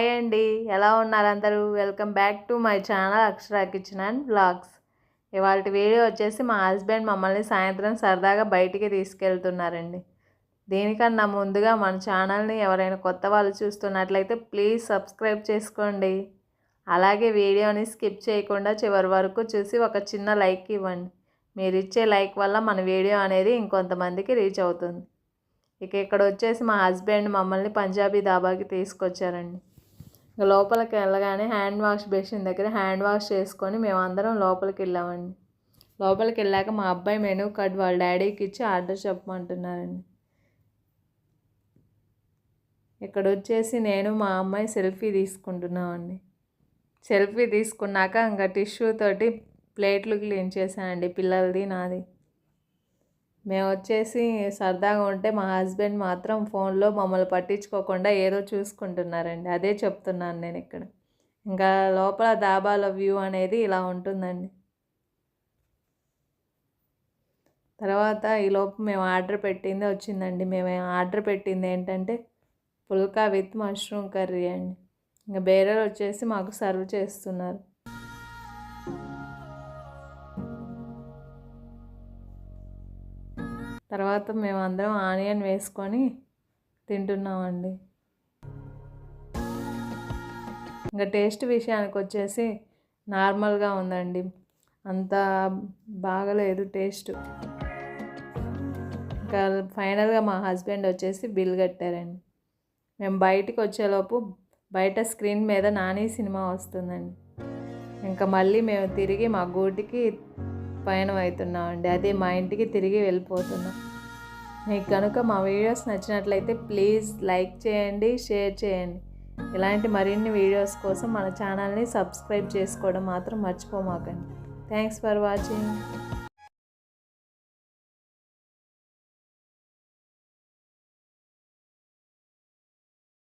Hi అండి. ఎలా ఉన్నారు అందరూ? Welcome back to my channel Akshara kitchen and blogs ఇవాళ వీడియో వచ్చేసి మా హస్బెండ్ మమ్మల్ని సాయంత్రం సరదాగా బయటికి తీసుకెళ్తున్నారండి. దీనికన్నా ముందుగా మన ఛానల్ని ఎవరైనా కొత్త వాళ్ళు చూస్తున్నట్లయితే ప్లీజ్ సబ్స్క్రైబ్ చేసుకోండి. అలాగే వీడియోని స్కిప్ చేయకుండా చివరి వరకు చూసి ఒక చిన్న లైక్ ఇవ్వండి. మీరు ఇచ్చే లైక్ వల్ల మన వీడియో అనేది ఇంకొంతమందికి రీచ్ అవుతుంది. ఇక ఇక్కడ వచ్చేసి మా హస్బెండ్ మమ్మల్ని పంజాబీ దాబాకి తీసుకొచ్చారండి. లోపలికి వెళ్ళగానే హ్యాండ్ వాష్ బేసిన్ దగ్గర హ్యాండ్ వాష్ చేసుకొని మేమందరం లోపలికి వెళ్ళామండి. లోపలికి వెళ్ళాక మా అబ్బాయి మెనూ కార్డ్ వాళ్ళ డాడీకి ఇచ్చి ఆర్డర్ చెప్పమంటున్నారండి. ఇక్కడ వచ్చేసి నేను మా అమ్మాయి సెల్ఫీ తీసుకుంటున్నామండి. సెల్ఫీ తీసుకున్నాక ఇంకా టిష్యూ తోటి ప్లేట్లు క్లీన్ చేశానండి పిల్లలది నాది. మేము వచ్చేసి సరదాగా ఉంటే మా హస్బెండ్ మాత్రం ఫోన్లో మమ్మల్ని పట్టించుకోకుండా ఏదో చూసుకుంటున్నారండి. అదే చెప్తున్నాను నేను ఇక్కడ. ఇంకా లోపల దాబాల వ్యూ అనేది ఇలా ఉంటుందండి. తర్వాత ఈ లోపు మేము ఆర్డర్ పెట్టింది వచ్చిందండి. మేము ఆర్డర్ పెట్టింది ఏంటంటే పుల్కా విత్ మష్రూమ్ కర్రీ అండి. ఇంకా బేరర్ వచ్చేసి మాకు సర్వ్ చేస్తున్నారు. తర్వాత మేము అందరం ఆనియన్ వేసుకొని తింటున్నామండి. ఇంకా టేస్ట్ విషయానికి వచ్చేసి నార్మల్గా ఉందండి. అంత బాగలేదు టేస్ట్. ఇంకా ఫైనల్గా మా హస్బెండ్ వచ్చేసి బిల్ కట్టారండి. మేము బయటికి వచ్చేలోపు బయట స్క్రీన్ మీద నాని సినిమా వస్తుందండి. ఇంకా మళ్ళీ మేము తిరిగి మా గూటికి పయనం అవుతున్నామండి అదే మా ఇంటికి తిరిగి వెళ్ళిపోతున్నాం. మీకు కనుక మా వీడియోస్ నచ్చినట్లయితే ప్లీజ్ లైక్ చేయండి షేర్ చేయండి. ఇలాంటి మరిన్ని వీడియోస్ కోసం మన ఛానల్ని సబ్స్క్రైబ్ చేసుకోవడం మాత్రం మర్చిపోమాకండి. Thanks for watching.